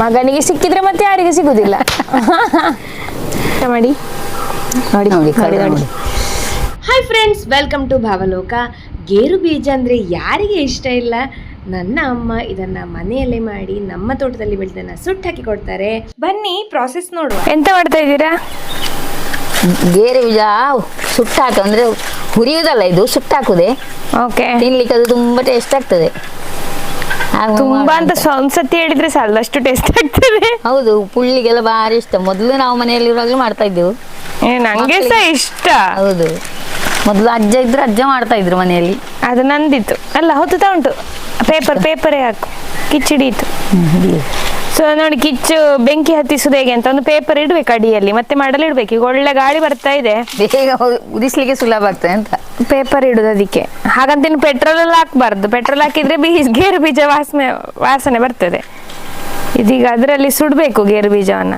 ಮಗನಿಗೆ ಸಿಕ್ಕಿದ್ರೆ ಮತ್ತೆ ಯಾರಿಗೆ ಸಿಗುದಿಲ್ಲ. ಮಾಡಿ. ನೋಡಿ ನೋಡಿ hi friends welcome to Bhavaloka ಗೇರು ಬೀಜ ಅಂದ್ರೆ ಯಾರಿಗೆ ಇಷ್ಟ ಇಲ್ಲ? ನನ್ನ ಅಮ್ಮ ಇದನ್ನ ಮನೆಯಲ್ಲೇ ಮಾಡಿ ನಮ್ಮ ತೋಟದಲ್ಲಿ ಬೆಳೆದನ್ನ ಸುಟ್ಟು ಹಾಕಿ ಕೊಡ್ತಾರೆ. ಬನ್ನಿ ಪ್ರಾಸೆಸ್ ನೋಡುವ. ಎಂತ ಮಾಡ್ತಾ ಇದ್ದೀರಾ? ಗೇರು ಬೀಜ ಸುಟ್ಟಾಕ ಅಂದ್ರೆ ಹುರಿಯುದಲ್ಲ ಇದು ಸುಟ್ಟಾಕುದೆ ಓಕೆ ತಿನ್ಲಿಕ್ಕೆ ಅದು ತುಂಬಾ ಟೇಸ್ಟ್ ಆಗ್ತದೆ. ತುಂಬಾ ಅಂತ. ಒಂದ್ಸತಿ ಹೇಳಿದ್ರೆ ಸಾಲದಷ್ಟು ಟೇಸ್ಟ್ ಆಗ್ತದೆ. ಹೌದು ಪುಳ್ಳಿಗೆಲ್ಲ ಬಾರಿ ಇಷ್ಟ. ಮೊದಲು ನಾವು ಮನೆಯಲ್ಲಿರುವಾಗಲೂ ಮಾಡ್ತಾ ಇದ್ದೆವು. ಏ, ನಂಗೆ ಸಹ ಇಷ್ಟ. ಹೌದು. ಮೊದಲು ಅಜ್ಜ ಇದ್ರೆ ಅಜ್ಜ ಮಾಡ್ತಾ ಇದ್ರು ಮನೆಯಲ್ಲಿ. ಅದು ನಂದಿತ್ತು. ಅಲ್ಲ ಹೊತ್ತುತ್ತಾ ಉಂಟು ಪೇಪರ್ ಪೇಪರೇ ಹಾಕು. ಕಿಚ್ಚಿಡೀತು ಸೊ ನೋಡಿ ಕಿಚ್ಚು ಬೆಂಕಿ ಹತ್ತಿಸುದು ಹೇಗೆ ಅಂತ ಒಂದು ಪೇಪರ್ ಇಡ್ಬೇಕು ಅಡಿಯಲ್ಲಿ ಮತ್ತೆ ಮಾಡಲು ಇಡ್ಬೇಕು. ಈಗ ಒಳ್ಳೆ ಗಾಳಿ ಬರ್ತಾ ಇದೆ. ಬೇಗ ಉದಿಸ್ಲಿಕ್ಕೆ ಸುಲಭ ಆಗ್ತದೆ ಅಂತ. ಪೇಪರ್ ಇಡುದು ಅದಕ್ಕೆ. ಹಾಗಂತ ಇನ್ನು ಪೆಟ್ರೋಲ್ ಎಲ್ಲ ಹಾಕ್ಬಾರ್ದು. ಪೆಟ್ರೋಲ್ ಹಾಕಿದ್ರೆ ಬೀಜ ಗೇರು ಬೀಜ ವಾಸನೆ ವಾಸನೆ ಬರ್ತದೆ. ಇದೀಗ ಅದರಲ್ಲಿ ಸುಡಬೇಕು ಗೇರು ಬೀಜವನ್ನ.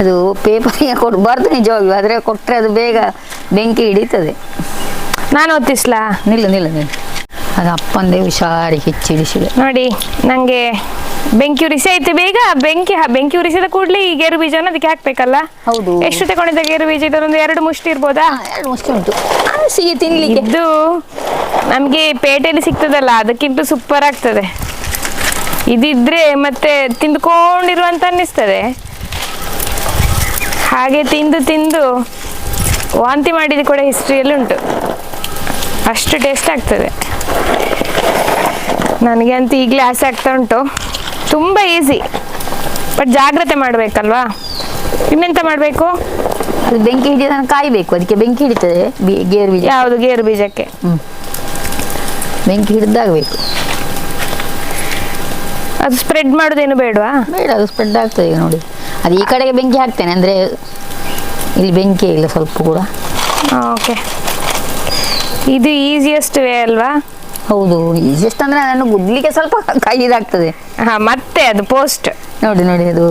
ಅದು ಪೇಪರ್ ಕೊಡಬಾರ್ದು ನಿಜವಾಗಿ ಆದ್ರೆ ಕೊಟ್ಟರೆ ಅದು ಬೇಗ ಬೆಂಕಿ ಹಿಡಿತದೆ. ನಾನು ಒತ್ತಿಸ್ಲಾ? ನಿಲ್ಲ ನಿಲ್ಲ ನಿಲ್ಲ. ಅದು ಅಪ್ಪಂದೇ ಹುಷಾರಿ ಹಿಚ್ಚಿಡಿಸಿದೆ ನೋಡಿ ನಂಗೆ ಬೆಂಕಿ ಉರಿಸಿ ಆಯ್ತು ಬೇಗ ಬೆಂಕಿ ಬೆಂಕಿ ಉರಿಸಿದ ಕೂಡಲೇ ಈ ಗೇರು ಬೀಜನ ಅದಕ್ಕೆ ಹಾಕ್ಬೇಕಲ್ಲ? ಹೌದು. ಎಷ್ಟು ತಗೊಂಡಿದ್ದ ಗೇರು ಬೀಜ? ಇದೊಂದು ಎರಡು ಮುಷ್ಟಿ ಇರ್ಬೋದಾ? ಎರಡು ಮುಷ್ಟಿ ಉಂಟು. ಸಿಹಿ ತಿನ್ಲಿಕ್ಕೆ. ಇದು ನಮಗೆ ಪೇಟೆಯಲ್ಲಿ ಸಿಗ್ತದಲ್ಲ ಅದಕ್ಕಿಂತ ಸೂಪರ್ ಆಗ್ತದೆ. ಇದಿದ್ರೆ ಮತ್ತೆ ತಿಂದ್ಕೊಂಡಿರುವಂತ ಅನ್ನಿಸ್ತದೆ. ಹಾಗೆ ತಿಂದು ತಿಂದು ವಾಂತಿ ಮಾಡಿದ ಕೂಡ ಹಿಸ್ಟ್ರಿಯಲ್ಲಿ ಉಂಟು. ಅಷ್ಟು ಟೇಸ್ಟ್ ಆಗ್ತದೆ. ನನಗೆ ಅಂತೂ ಈಗಲೇ ಆಸೆ ಆಗ್ತಾ ಉಂಟು. ತುಂಬ ಈಸಿ ಬಟ್ ಜಾಗ್ರತೆ ಮಾಡಬೇಕಲ್ವಾ? ಇನ್ನೆಂತ ಮಾಡಬೇಕು? ಅದು ಬೆಂಕಿ ಹಿಡಿದ ಕಾಯಬೇಕು. ಅದಕ್ಕೆ ಬೆಂಕಿ ಹಿಡಿತದೆ ಗೇರು ಬೀಜ ಯಾವುದು? ಗೇರು ಬೀಜಕ್ಕೆ. ಬೆಂಕಿ ಹಿಡಿದಾಗಬೇಕು. ಅದು ಸ್ಪ್ರೆಡ್ ಮಾಡೋದೇನು ಬೇಡವಾ? ಬೇಡ ಅದು ಸ್ಪ್ರೆಡ್ ಆಗ್ತದೆ ಈಗ ನೋಡಿ. ಅದು ಈ ಕಡೆಗೆ ಬೆಂಕಿ ಹಾಕ್ತೇನೆ ಅಂದರೆ ಇಲ್ಲಿ ಬೆಂಕಿ ಇಲ್ಲ ಸ್ವಲ್ಪ ಕೂಡ. ಓಕೆ ಇದು ಈಸಿಯೆಸ್ಟ್ ವೇ ಅಲ್ವಾ? ಹೌದು ಈಜೆಸ್ಟ್ ಅಂದ್ರೆ ನಾನು ಗುದ್ಲಿಕ್ಕೆ ಸ್ವಲ್ಪ ಕೈ ಇದಾಗ್ತದೆ. ಹಾ ಮತ್ತೆ ಅದು ಪೋಸ್ಟ್ ನೋಡಿ ನೋಡಿ ಅದು.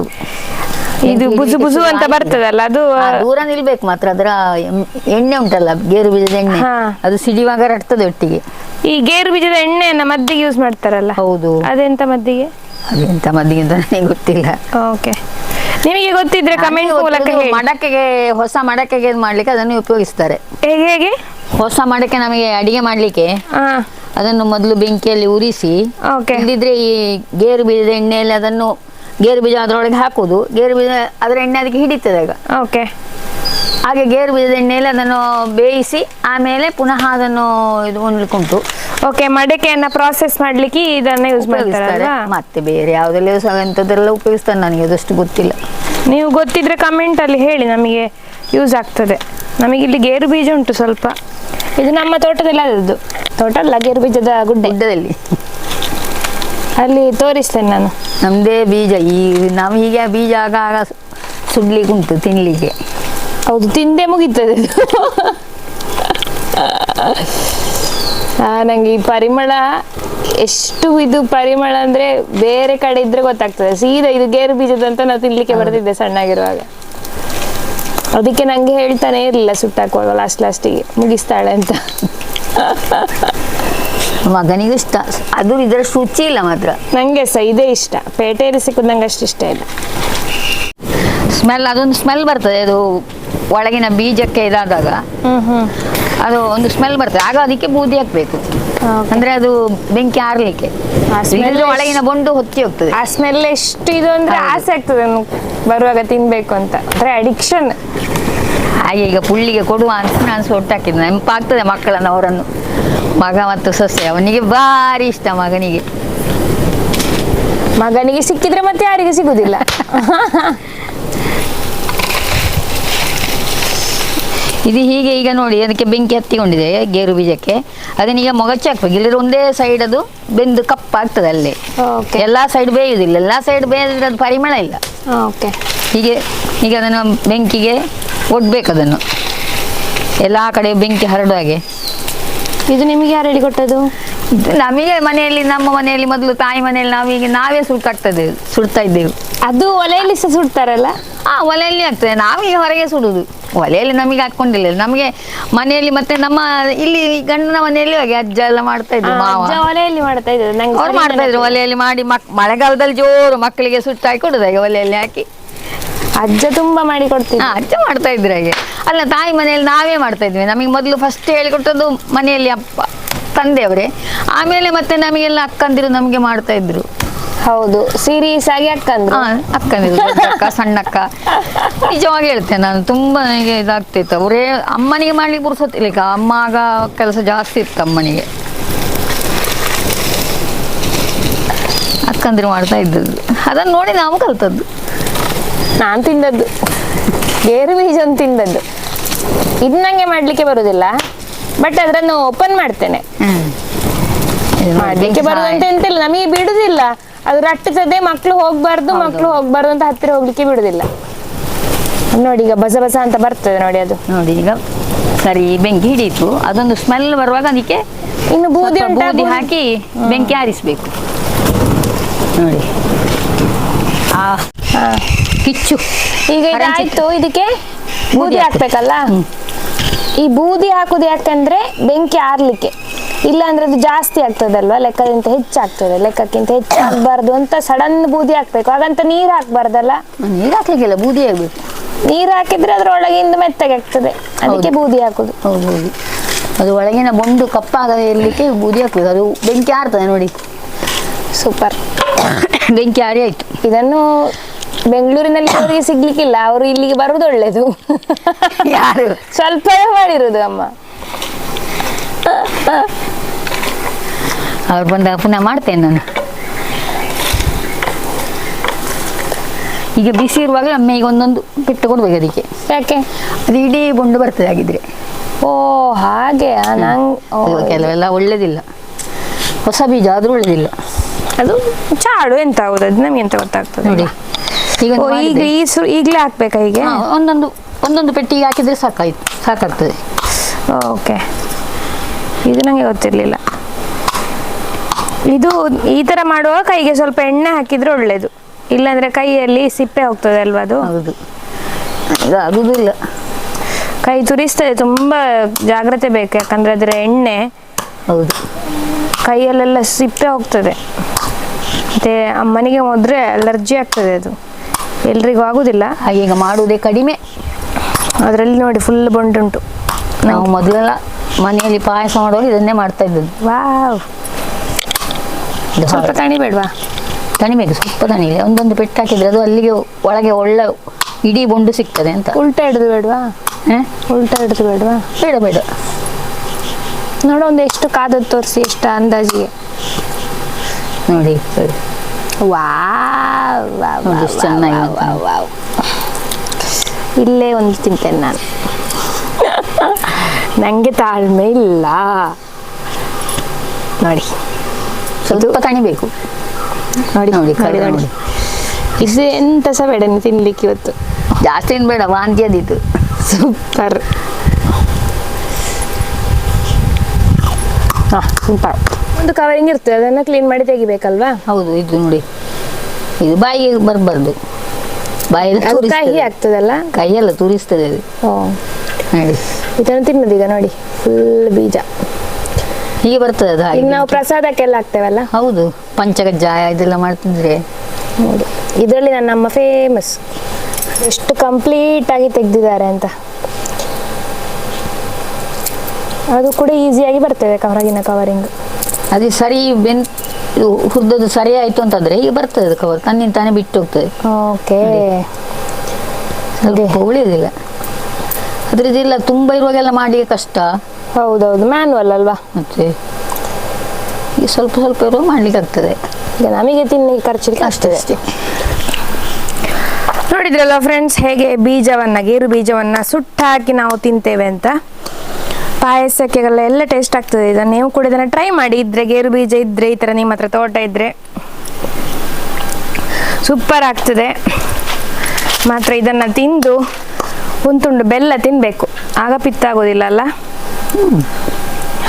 ಇದು ಬುಜು ಬುಸು ಬುಸು ಅಂತ ಬರ್ತದಲ್ಲ ಅದು ದೂರ ನಿಲ್ಬೇಕು ಮಾತ್ರ ಅದರ ಎಣ್ಣೆ ಉಂಟಲ್ಲ ಗೇರು ಬೀಜದ ಎಣ್ಣೆ. ಅದು ಸಿಡಿವಾಗ ರಟ್ತದೆ ಒಟ್ಟಿಗೆ. ಈ ಗೇರು ಬೀಜದ ಎಣ್ಣೆಯನ್ನ ಮದ್ದಿಗೆ ಯೂಸ್ ಮಾಡ್ತಾರಲ್ಲ? ಹೌದು. ಅದೆಂತ ಮದ್ದಿಗೆ? ಅದೆಂತ ಮದ್ದಿಗೆ ಅಂತ ನನಗೆ ಗೊತ್ತಿಲ್ಲ. ಓಕೆ ನಿಮಗೆ ಗೊತ್ತಿದ್ರೆ ಕಮೆಂಟ್ ಮೂಲಕ ಮಡಕೆಗೆ ಹೊಸ ಮಡಕೆಗೆ ಮಾಡ್ಲಿಕ್ಕೆ ಅದನ್ನು ಉಪಯೋಗಿಸ್ತಾರೆ. ಹೇಗೆ ಹೇಗೆ? ಹೊಸ ಮಡಕೆ ನಮಗೆ ಅಡಿಗೆ ಮಾಡ್ಲಿಕ್ಕೆ ಹಾ. ಅದನ್ನು ಮೊದಲು ಬೆಂಕಿಯಲ್ಲಿ ಉರಿಸಿ ಓಕೆ ಇಲ್ಲದಿದ್ರೆ ಈ ಗೇರು ಬೀಜದ ಎಣ್ಣೆಯಲ್ಲಿ ಅದನ್ನು ಗೇರು ಬೀಜ ಅದರೊಳಗೆ ಹಾಕುದು. ಗೇರು ಬೀಜ ಅದರ ಎಣ್ಣೆ ಅದಕ್ಕೆ ಹಿಡಿತದೆ ಆಗ ಓಕೆ ಹಾಗೆ ಗೇರು ಬೀಜದ ಎಣ್ಣೆಯಲ್ಲಿ ಅದನ್ನು ಬೇಯಿಸಿ ಆಮೇಲೆ ಪುನಃ ಅದನ್ನು ಇದು ಉಂಟು ಓಕೆ ಮಡಕೆಯನ್ನ ಪ್ರಾಸೆಸ್ ಮಾಡ್ಲಿಕ್ಕೆ ಇದನ್ನ ಯೂಸ್ ಉಪಯೋಗಿಸ್ತಾರೆ. ಮತ್ತೆ ಬೇರೆ ಯಾವುದೆಲ್ಲ ಸಹ ಎಂಥದ್ದೆಲ್ಲ ಉಪಯೋಗಿಸ್ತಾರೆ ನನಗೆ ಅದಷ್ಟು ಗೊತ್ತಿಲ್ಲ. ನೀವು ಗೊತ್ತಿದ್ರೆ ಕಮೆಂಟ್ ಅಲ್ಲಿ ಹೇಳಿ ನಮಗೆ ಯೂಸ್ ಆಗ್ತದೆ. ನಮಗೆ ಇಲ್ಲಿ ಗೇರು ಬೀಜ ಉಂಟು ಸ್ವಲ್ಪ. ಇದು ನಮ್ಮ ತೋಟದಲ್ಲಿ ಆದದ್ದು ತೋಟ ಲಗೇರು ಗೇರು ಬೀಜದ ಗುಡ್ಡೆ. ಗುಡ್ಡದಲ್ಲಿ. ಅಲ್ಲಿ ತೋರಿಸ್ತೇನೆ ನಾನು. ನಮ್ಮದೇ ಬೀಜ ಈ ನಾವು ಹೀಗೆ ಬೀಜ ಆಗ ಆಗ ಸುಡ್ಲಿಕ್ಕೆ ಉಂಟು ತಿನ್ಲಿಕ್ಕೆ. ಹೌದು ತಿಂದೆ ಮುಗೀತದೆ ಇದು. ಆ ನಂಗೆ ಈ ಪರಿಮಳ ಎಷ್ಟು ಇದು ಪರಿಮಳ ಅಂದ್ರೆ ಬೇರೆ ಕಡೆ ಇದ್ರೆ ಗೊತ್ತಾಗ್ತದೆ. ಸೀದಾ ಇದು ಗೇರು ಬೀಜದಂತ ನಾವು ತಿನ್ಲಿಕ್ಕೆ ಬರ್ತಿದ್ದೆ ಸಣ್ಣಗಿರುವಾಗ. ಅದಕ್ಕೆ ನಂಗೆ ಹೇಳ್ತಾನೆ ಇರಲಿಲ್ಲ ಸುಟ್ಟಾಕುವಾಗ ಲಾಸ್ಟ್ ಲಾಸ್ಟಿಗೆ ಮುಗಿಸ್ತಾಳೆ ಅಂತ. ಮಗನಿಗೂ ಇಷ್ಟ. ಅದು ಇದರ ಶುಚಿ ಇಲ್ಲ ಮಾತ್ರ. ನಂಗೆ ಸಹ ಇದೇ ಇಷ್ಟ. ಪೇಟೆಯಲ್ಲಿ ಸಿಕ್ಕುದು ನಂಗೆ ಅಷ್ಟು ಇಷ್ಟ ಇಲ್ಲ. ಸ್ಮೆಲ್ ಅದೊಂದು ಸ್ಮೆಲ್ ಬರ್ತದೆ. ಅದು ಒಳಗಿನ ಬೀಜಕ್ಕೆ ಇದಾದಾಗ. ಅದು ಒಂದು ಸ್ಮೆಲ್ ಬರ್ತದೆ. ಆಗ ಅದಕ್ಕೆ ಬೂದಿ ಹಾಕ್ಬೇಕು. ಅಂದ್ರೆ ಅದು ಬೆಂಕಿ ಆರ್ಲಿಕ್ಕೆ. ಇಲ್ಲದ್ರೆ ಒಳಗಿನ ಬೊಂಡು ಹೊತ್ತಿ ಹೋಗ್ತದೆ. ಆ ಸ್ಮೆಲ್ ಎಷ್ಟು ಇದು ಅಂದ್ರೆ ಆಸೆ ಆಗ್ತದೆ ಬರುವಾಗ ತಿನ್ಬೇಕು ಅಂತ. ಅಂದ್ರೆ ಅಡಿಕ್ಷನ್ ಹಾಗೆ ಈಗ ಪುಳ್ಳಿಗೆ ಕೊಡುವ ಅಂತ ನಾನು ಸೊಟ್ಟು ಹಾಕಿದ್ದೆ. ನೆನಪಾಗ್ತದೆ ಮಕ್ಕಳನ್ನು ಅವರನ್ನು. ಮಗ ಮತ್ತು ಸೊಸೆ. ಅವನಿಗೆ ಭಾರಿ ಇಷ್ಟ ಮಗನಿಗೆ. ಮಗನಿಗೆ ಸಿಕ್ಕಿದ್ರೆ ಮತ್ತೆ ಯಾರಿಗೆ ಸಿಗುದಿಲ್ಲ. ಇದು ಹೀಗೆ ಈಗ ನೋಡಿ ಅದಕ್ಕೆ ಬೆಂಕಿ ಹತ್ತಿಕೊಂಡಿದೆ ಗೇರು ಬೀಜಕ್ಕೆ. ಅದನ್ನೀಗ ಮೊಗಚಿ ಹಾಕ್ಬೇಕು. ಇಲ್ಲದ್ರೆ ಒಂದೇ ಸೈಡ್ ಅದು ಬೆಂದು ಕಪ್ಪಾಗ್ತದೆ ಅಲ್ಲೇ. ಓಕೆ ಎಲ್ಲಾ ಸೈಡ್ ಬೇಯುವುದಿಲ್ಲ ಎಲ್ಲಾ ಸೈಡ್ ಬೇಯದ್ರೆ ಅದು ಪರಿಮಳ ಇಲ್ಲ. ಓಕೆ ಹೀಗೆ ಈಗ ಅದನ್ನು ಬೆಂಕಿಗೆ ಒಡ್ಬೇಕು ಅದನ್ನು. ಎಲ್ಲಾ ಕಡೆ ಬೆಂಕಿ ಹರಡುವ ಹಾಗೆ. ಇದು ನಿಮಗೆ ಯಾರು ಹೇಳಿಕೊಟ್ಟದು ನಮಗೆ ಮನೆಯಲ್ಲಿ ನಮ್ಮ ಮನೆಯಲ್ಲಿ ಮೊದಲು ತಾಯಿ ಮನೆಯಲ್ಲಿ ನಾವೀಗ ನಾವೇ ಸುಡ್ತಾಗ್ತದೆ ಸುಡ್ತಾ ಇದ್ದೇವೆ. ಅದು ಒಲೆಯಲ್ಲಿ ಸಹ ಸುಡ್ತಾರಲ್ಲ? ಆ ಒಲೆಯಲ್ಲಿ ಆಗ್ತದೆ. ನಾವೀಗ ಹೊರಗೆ ಸುಡುದು. ಒಲೆಯಲ್ಲಿ ನಮಗೆ ಹಾಕೊಂಡಿಲ್ಲ. ನಮಗೆ ಮನೆಯಲ್ಲಿ ಮತ್ತೆ ನಮ್ಮ ಇಲ್ಲಿ ಗಂಡನ ಮನೆಯಲ್ಲಿ ಹಾಗೆ ಅಜ್ಜ ಎಲ್ಲ ಮಾಡ್ತಾ ಇದ್ರು ಮಾವ. ಅಜ್ಜ ಒಲೆಯಲ್ಲಿ ಮಾಡ್ತಾ ಇದ್ರು. ನಂಗೆ ಅವ್ರು ಮಾಡ್ತಾ ಇದ್ರು. ಒಲೆಯಲ್ಲಿ ಮಾಡಿ ಮಕ್ ಮಳೆಗಾಲದಲ್ಲಿ ಜೋರು ಮಕ್ಕಳಿಗೆ ಸುಟ್ಟಾಕಿ ಕೊಡುದು ಹಾಗೆ ಒಲೆಯಲ್ಲಿ ಹಾಕಿ. ಅಜ್ಜ ತುಂಬಾ ಮಾಡಿ ಕೊಡ್ತೀನಿ ಅಜ್ಜ ಮಾಡ್ತಾ ಇದ್ರು ಹಾಗೆ. ಅಲ್ಲ ತಾಯಿ ಮನೆಯಲ್ಲಿ ನಾವೇ ಮಾಡ್ತಾ ಇದ್ವಿ. ನಮಗೆ ಮೊದಲು ಫಸ್ಟ್ ಹೇಳಿಕೊಟ್ಟದ್ದು ಮನೆಯಲ್ಲಿ ಅಪ್ಪ. ತಂದೆಯವರೇ. ಆಮೇಲೆ ಮತ್ತೆ ನಮಗೆಲ್ಲ ಅಕ್ಕಂದಿರು ನಮಗೆ ಮಾಡ್ತಾ ಇದ್ರು. ಹೌದು ಸೀರಿಯಸ್ ಆಗಿ ಅಕ್ಕಂದ್ರು. ಹಾ ಅಕ್ಕ ಸಣ್ಣ ಸಣ್ಣಕ್ಕ ನಿಜವಾಗಿ ಹೇಳ್ತೇನೆ ನಾನು ತುಂಬಾ ನನಗೆ ಇದಾಗ್ತಿತ್ತು. ಅವರೇ ಅಮ್ಮನಿಗೆ ಮಾಡ್ಲಿಕ್ಕೆ ಪುರ್ಸೊತ್ತಿಲ್ಲ. ಈಗ ಅಮ್ಮ ಆಗ ಕೆಲಸ ಜಾಸ್ತಿ ಇತ್ತು ಅಮ್ಮನಿಗೆ. ಅಕ್ಕಂದಿರು ಮಾಡ್ತಾ ಇದ್ದದ್ದು. ಅದನ್ನು ನೋಡಿ ನಾವು ಕಲ್ತದ್ದು. ನಾನು ತಿಂದದ್ದು. ಗೇರು ಬೀಜ ತಿಂದದ್ದು. ಇದು ನಂಗೆ ಮಾಡ್ಲಿಕ್ಕೆ ಬರುದಿಲ್ಲ. ಬಟ್ ಅದನ್ನು ಓಪನ್ ಮಾಡ್ತೇನೆ. ಮಾಡ್ಲಿಕ್ಕೆ ಬರುದಂತ ಎಂತಿಲ್ಲ. ನಮಗೆ ಬಿಡುದಿಲ್ಲ. ಅದು ರಟ್ಟುತ್ತದೆ ಮಕ್ಳು ಹೋಗ್ಬಾರ್ದು ಮಕ್ಳು ಹೋಗ್ಬಾರ್ದು ಅಂತ ಹತ್ತಿರ ಹೋಗ್ಲಿಕ್ಕೆ ಬಿಡುದಿಲ್ಲ. ನೋಡಿ ಈಗ ಬಸ ಬಸ ಅಂತ ಬರ್ತದೆ ನೋಡಿ ಅದು. ನೋಡಿ ಈಗ ಸರಿ ಬೆಂಕಿ ಹಿಡೀತು ಅದೊಂದು ಸ್ಮೆಲ್ ಬರುವಾಗ ಅದಕ್ಕೆ ಇನ್ನು ಬೂದಿ ಬೂದಿ ಹಾಕಿ ಬೆಂಕಿ ಆರಿಸ್ಬೇಕು. ನೋಡಿ. ಆ. ಕಿಚ್ಚು. ಈಗ. ಇದಾಯ್ತು. ಇದಕ್ಕೆ ಬೂದಿ ಹಾಕ್ಬೇಕಲ್ಲ. ಈ ಬೂದಿ ಹಾಕುದು ಯಾಕಂದ್ರೆ ಬೆಂಕಿ ಆರ್ಲಿಕ್ಕೆ. ಇಲ್ಲ ಅಂದ್ರೆ ಅದು ಜಾಸ್ತಿ ಆಗ್ತದಲ್ವಾ? ಲೆಕ್ಕದಿಂದ ಹೆಚ್ಚಾಗ್ತದೆ. ಲೆಕ್ಕಕ್ಕಿಂತ ಹೆಚ್ಚಾಗಬಾರ್ದು ಅಂತ ಸಡನ್ ಬೂದಿ ಹಾಕ್ಬೇಕು. ಹಾಗಂತ ನೀರ್ ಹಾಕ್ಬಾರ್ದಲ್ಲ? ನೀರ್ ಹಾಕ್ಲಿಕ್ಕಿಲ್ಲ ಬೂದಿ ಆಗ್ಬೇಕು. ನೀರ್ ಹಾಕಿದ್ರೆ ಅದ್ರೊಳಗಿಂದ ಮೆತ್ತಗೆ ಆಗ್ತದೆ. ಅದಕ್ಕೆ ಬೂದಿ ಹಾಕುದು. ಅದು ಒಳಗಿನ ಬೊಂಡು ಕಪ್ಪಾಗದೆ ಇರಲಿಕ್ಕೆ ಬೂದಿ ಹಾಕ್ಬೇಕು. ಅದು ಬೆಂಕಿ ಆರ್ತದೆ ನೋಡಿ. ಸೂಪರ್ ಬೆಂಕಿ ಆರಿ ಆಯ್ತು. ಇದನ್ನು ಬೆಂಗಳೂರಿನಲ್ಲಿ ಅವರಿಗೆ ಸಿಗ್ಲಿಕ್ಕಿಲ್ಲ ಅವರು ಇಲ್ಲಿಗೆ ಬರುದು ಒಳ್ಳೇದು. ಯಾರು? ಸ್ವಲ್ಪವೇ ಮಾಡಿರುದು ಅಮ್ಮ. ಅವ್ರು ಬಂದಾಗ ಪುನಃ ಮಾಡ್ತೇನೆ ನಾನು. ಈಗ ಬಿಸಿ ಇರುವಾಗ ಅಮ್ಮ ಈಗ ಒಂದೊಂದು ಬಿಟ್ಟು ಕೊಡ್ಬೇಕು ಅದಕ್ಕೆ. ಯಾಕೆ? ಅದು ಇಡೀ ಬೊಂಡು ಬರ್ತದೆ ಆಗಿದ್ರೆ ಓ ಹಾಗೆ ನಂಗೆ ಕೆಲವೆಲ್ಲ ಒಳ್ಳೇದಿಲ್ಲ. ಹೊಸ ಬೀಜ ಆದ್ರೂ ಒಳ್ಳೇದಿಲ್ಲ. ಅದು ಚಾಡು ಎಂತ ಹೌದು ಅದು ನಮ್ಗೆ ಎಂತ ಗೊತ್ತಾಗ್ತದೆ? ನೋಡಿ. ಈಗ ಈಗ ಈಗಲೇ ಹಾಕ್ಬೇಕಾ ಹೀಗೆ? ಒಂದೊಂದು ಒಂದೊಂದು ಪೆಟ್ಟಿಗೆ ಹಾಕಿದ್ರೆ ಸಾಕಾಯ್ತು ಸಾಕಾಗ್ತದೆ. ಓಕೆ. ಇದು ನಂಗೆ ಗೊತ್ತಿರಲಿಲ್ಲ. ಇದು ಈ ತರ ಮಾಡುವಾಗ ಕೈಗೆ ಸ್ವಲ್ಪ ಎಣ್ಣೆ ಹಾಕಿದ್ರೆ ಒಳ್ಳೇದು. ಇಲ್ಲಾಂದ್ರೆ ಕೈಯಲ್ಲಿ ಸಿಪ್ಪೆ ಹೋಗ್ತದೆ ಅಲ್ವಾ ಅದು? ಹೌದು. ಆಗುದಿಲ್ಲ ಕೈ ತುರಿಸ್ತದೆ ತುಂಬಾ ಜಾಗ್ರತೆ ಬೇಕು ಯಾಕಂದ್ರೆ ಅದರ ಎಣ್ಣೆ ಹೌದು. ಕೈಯಲ್ಲೆಲ್ಲ ಸಿಪ್ಪೆ ಹೋಗ್ತದೆ. ಮತ್ತೆ ಅಮ್ಮನಿಗೆ ಮೊದ್ರೆ ಅಲರ್ಜಿ ಆಗ್ತದೆ ಅದು. ಎಲ್ರಿಗೂ ಆಗುದಿಲ್ಲ. ಈಗ ಮಾಡುವುದೇ ಕಡಿಮೆ. ಅದರಲ್ಲಿ ನೋಡಿ ಫುಲ್ ಬೊಂಡುಂಟು ನಾವು ಮೊದಲೆಲ್ಲ ಮನೆಯಲ್ಲಿ ಪಾಯಸ ಮಾಡುವಾಗ ಇದನ್ನೇ ಮಾಡ್ತಾ ಇದ್ದದ್ದು. ವಾವ್. ಸ್ವಲ್ಪ. ತಣಿಬೇಡ್ವಾ ತಣಿಬೇಕು ಸ್ವಲ್ಪ ತಣಿಲಿ ಒಂದೊಂದು ಪೆಟ್ಟು ಹಾಕಿದ್ರೆ ಅದು ಅಲ್ಲಿಗೆ ಒಳಗೆ ಒಳ್ಳೆ ಇಡೀ ಬೊಂಡು ಸಿಗ್ತದೆ ಅಂತ. ಉಲ್ಟಾ ಹಿಡಿದು ಬೇಡ್ವಾ? ಉಲ್ಟಾ ಹಿಡಿದು ಬೇಡ್ವಾ? ಬೇಡ ಬೇಡ. ನೋಡೋ ಒಂದು ಎಷ್ಟು ಕಾದದ್ದು ತೋರಿಸಿ ಎಷ್ಟು ಅಂದಾಜಿಗೆ. ನೋಡಿ. ವಾವ್ ಚೆನ್ನಾಗಿ ಇಲ್ಲೇ ಒಂದು ತಿಂತೇನೆ ನಾನು. ನನಗೆ ತಾಳ್ಮೆ ಇಲ್ಲ. ನೋಡಿ. ಸ್ವಲ್ಪ ತಣಿಬೇಕು. ನೋಡಿ ನೋಡಿ ನೋಡಿ ಕಡಿಮೆ ನೋಡಿ. ಇದು ಎಂತ ಸಹ ಬೇಡ ತಿನ್ಲಿಕ್ಕೆ ಇವತ್ತು. ಜಾಸ್ತಿ ಏನು ಬೇಡ ವಾಂತಿ ಅದಿತ್ತು ಸೂಪರ್. ಸೂಪರ್. ಒಂದು ಕವರಿಂಗ್ ಇರ್ತದೆ ಅದನ್ನ ಕ್ಲೀನ್ ಮಾಡಿ ತೆಗಿಬೇಕಲ್ವಾ? ಹೌದು ಇದು ನೋಡಿ. ಇದು ಬಾಯಿಗೆ ಬರಬಾರ್ದು. ಬಾಯಲ್ಲಿ ಅದು ಕಹಿ ತೂರಿಸ್ತದೆ. ಆಗ್ತದಲ್ಲ? ಕೈಯೆಲ್ಲ ತೂರಿಸ್ತದೆ ಅದು. ಓ. ನೋಡಿ ಇದನ್ನು ತಿನ್ನೋದು ಈಗ ನೋಡಿ ಫುಲ್ ಬೀಜ. ಹೀಗೆ ಬರ್ತದೆ ಅದು ಈಗ ಹಾಗೆ. ನಾವು ಪ್ರಸಾದಕ್ಕೆಲ್ಲ ಹಾಕ್ತೇವಲ್ಲ? ಹೌದು ಪಂಚಗಜ್ಜಾಯ ಇದೆಲ್ಲ ಮಾಡ್ತಿದ್ರೆ. ನೋಡಿ ಇದರಲ್ಲಿ ನನ್ನ ಅಮ್ಮ ಫೇಮಸ್ ಎಷ್ಟು ಕಂಪ್ಲೀಟ್ ಆಗಿ ತೆಗ್ದಿದ್ದಾರೆ ಅಂತ. ಅದು ಕೂಡ ಈಸಿಯಾಗಿ ಬರ್ತದೆ ಹೊರಗಿನ ಕವರಿಂಗ್ ಅದೇ ಸರಿ ಬೆನ್ ಇದು ಹುರಿದದ್ದು ಸರಿ ಆಯ್ತು ಅಂತಂದ್ರೆ ಈಗ ಬರ್ತದೆ ಅದು ಕವರ್ ತನ್ನಿಂದ ತಾನೇ ಬಿಟ್ಟು ಹೋಗ್ತದೆ. ಓಕೆ ಸ್ವಲ್ಪ ಉಳಿಯೋದಿಲ್ಲ ಅದ್ರದ್ದೆಲ್ಲ ತುಂಬ ಇರುವಾಗೆಲ್ಲ ಮಾಡಲಿಕ್ಕೆ ಕಷ್ಟ. ಹೌದೌದು ಮ್ಯಾನುವಲ್ ಅಲ್ವಾ? ಮತ್ತೆ ಈಗ ಸ್ವಲ್ಪ ಸ್ವಲ್ಪ ಇರುವಾಗ ಮಾಡ್ಲಿಕ್ಕೆ ಆಗ್ತದೆ. ಈಗ ನಮಗೆ ತಿನ್ನಿ ಖರ್ಚಿಗೆ ಅಷ್ಟೇ ಅಷ್ಟೇ ಅಷ್ಟೇ. ನೋಡಿದ್ರಲ್ಲ ಫ್ರೆಂಡ್ಸ್ ಹೇಗೆ ಬೀಜವನ್ನ ಗೇರು ಬೀಜವನ್ನ ಸುಟ್ಟಾಕಿ ನಾವು ತಿಂತೇವೆ ಅಂತ? ಪಾಯಸಕ್ಕೆಲ್ಲ ಎಲ್ಲ ಟೇಸ್ಟ್ ಆಗ್ತದೆ. ಇದನ್ನು ನೀವು ಕೂಡ ಇದನ್ನು ಟ್ರೈ ಮಾಡಿ. ಇದ್ರೆ ಗೇರು ಬೀಜ ಇದ್ರೆ ಈ ಥರ ನಿಮ್ಮ ಹತ್ರ ತೋಟ ಇದ್ರೆ ಸೂಪರ್ ಆಗ್ತದೆ. ಮಾತ್ರ ಇದನ್ನು ತಿಂದು ಒಂದು ತುಂಡು ಬೆಲ್ಲ ತಿನ್ಬೇಕು. ಆಗ ಪಿತ್ತ ಆಗೋದಿಲ್ಲ ಅಲ್ಲ?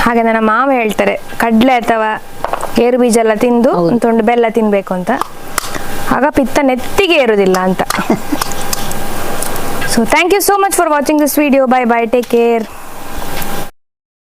ಹಾಗೆ ನನ್ನ ಮಾವ ಹೇಳ್ತಾರೆ ಕಡಲೆ ಅಥವಾ ಗೇರು ಬೀಜ ಎಲ್ಲ ತಿಂದು ಒಂದು ತುಂಡು ಬೆಲ್ಲ ತಿನ್ಬೇಕು ಅಂತ. ಆಗ ಪಿತ್ತ ನೆತ್ತಿಗೆ ಇರುವುದಿಲ್ಲ ಅಂತ. So thank you so much for watching this video bye bye take care